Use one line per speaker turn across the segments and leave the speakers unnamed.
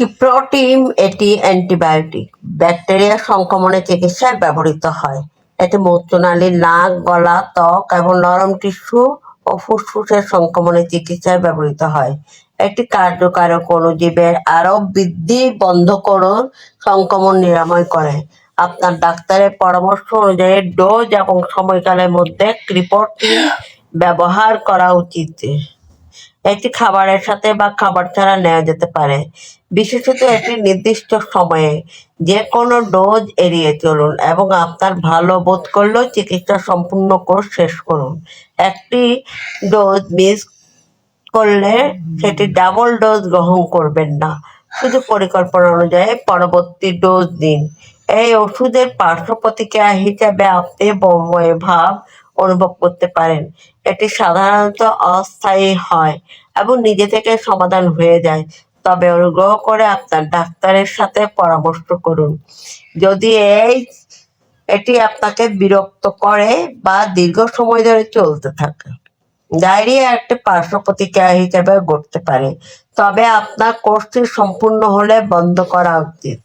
কিপ্রোটিম এটি antibiotic bacteria সংক্রমণের চিকিৎসায় ব্যবহৃত হয়। এটি মূত্রনালী নাক, গলা, ত্বক এবং নরম টিস্যু ও ফুসফুসের সংক্রমণের চিকিৎসায় ব্যবহৃত হয়। একটি কার্যকারক অণুজীবের আরও বৃদ্ধি, বন্ধ করুন, সংক্রমণ নিরাময় করে। আপনার ডাক্তারের পরামর্শ অনুযায়ী ডোজ এবং সময়কালের মধ্যে ক্রিপোটিন ব্যবহার করা উচিত। এটি খাবারের সাথে বা খাবার ছাড়া নেওয়া যেতে পারে। বিশেষত একটি নির্দিষ্ট সময়ে যে কোনো ডোজ এড়িয়ে চলুন এবং আপনার ভালো বোধ করলেও চিকিৎসা সম্পূর্ণ কোর্স শেষ করুন। একটি ডোজ মিস করলে সেটি ডাবল ডোজ গ্রহণ করবেন না। শুধু পরিকল্পনা অনুযায়ী পরবর্তী ডোজ দিন। এই ওষুধের পার্শ্ব প্রতিক্রিয়া হিসাবে আপনি ভাব অনুভব করতে পারেন। এটি সাধারণত অস্থায়ী হয় এবং নিজে থেকে সমাধান হয়ে যায়। তবে অনুগ্রহ করে আপনার ডাক্তারের সাথে পরামর্শ করুন। যদি এই, এটি আপনাকে বিরক্ত করে বা দীর্ঘ সময় ধরে চলতে থাকে, ডায়রিয়া একটি পার্শ্ব প্রতিক্রিয়া হিসেবে ঘটতে পারে। তবে আপনার কোর্সটি সম্পূর্ণ হলে বন্ধ করা উচিত।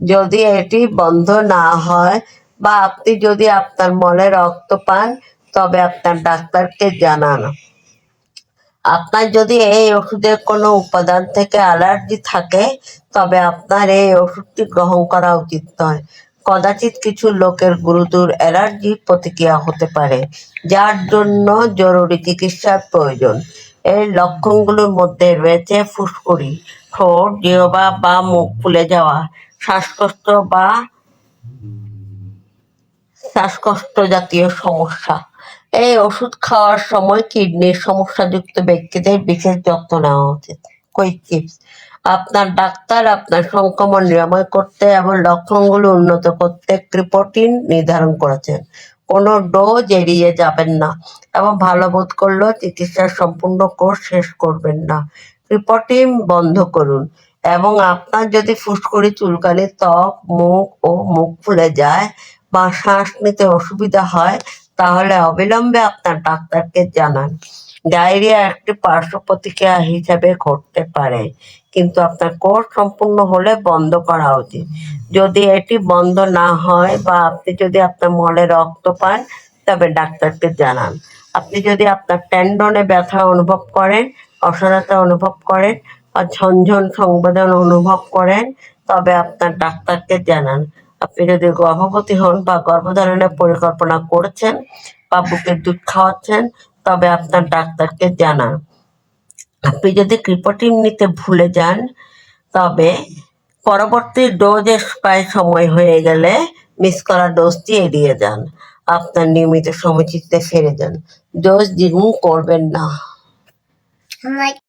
যদি এটি বন্ধ না হয় বা আপনি যদি আপনার মলে রক্ত পান তবে আপনার ডাক্তারকে জানান। আপনার যদি এই ওষুধের কোনো উপাদান থেকে অ্যালার্জি থাকে, তবে আপনার এই ওষুধটি গ্রহণ করা উচিত নয়। কদাচিৎ কিছু লোকের গুরুতর অ্যালার্জি প্রতিক্রিয়া হতে পারে, যার জন্য জরুরি চিকিৎসার প্রয়োজন। এর লক্ষণগুলোর মধ্যে রয়েছে ফুসকুড়ি, ঠোঁট, জিহবা বা মুখ ফুলে যাওয়া, শ্বাসকষ্ট বা শ্বাসকষ্ট জাতীয় সমস্যা। এই ওষুধ খাওয়ার সময় কিডনির সমস্যাযুক্ত ব্যক্তিদের বিশেষ যত্ন নেওয়া উচিত। কুইক টিপস আপনার ডাক্তার আপনার সংক্রমণ নিরাময় করতে এবং লক্ষণগুলো উন্নত করতে ক্রিপোটিন নির্ধারণ করেছেন। কোনো ডোজ এড়িয়ে যাবেন না এবং ভালো বোধ করলেও চিকিৎসার সম্পূর্ণ কোর্স শেষ করবেন না। ক্রিপোটিন বন্ধ করুন এবং আপনার যদি ফুসকুড়ি, চুলকানি, ত্বক, মুখ ও মুখ ফুলে যায় বা শ্বাস নিতে অসুবিধা হয় তাহলে অবিলম্বে আপনার ডাক্তারকে জানান। ডায়রিয়া একটি পার্শ্ব প্রতিক্রিয়া হিসাবে ঘটতে পারে, কিন্তু আপনার কোর্স সম্পূর্ণ হলে বন্ধ করা উচিত। যদি এটি বন্ধ না হয় বা আপনি যদি আপনার মলে রক্ত পান, তবে ডাক্তারকে জানান। আপনি যদি আপনার ট্যান্ডনে ব্যথা অনুভব করেন অসহনতা অনুভব করেন বা ঝনঝন সংবেদন অনুভব করেন, তবে আপনার ডাক্তারকে জানান। আপনি যদি গর্ভবতী হন বা গর্ভধারণের পরিকল্পনা করছেন বা বুকের দুধ খাওয়াচ্ছেন, তবে আপনার ডাক্তারকে জানান। আপনি যদি ক্রিপোটিন নিতে ভুলে যান, তবে পরবর্তী ডোজের প্রায় সময় হয়ে গেলে মিস করা ডোজটি এড়িয়ে যান। আপনার নিয়মিত সময়চিত্তে ফিরে যান। ডোজ দ্বিগুণ করবেন না।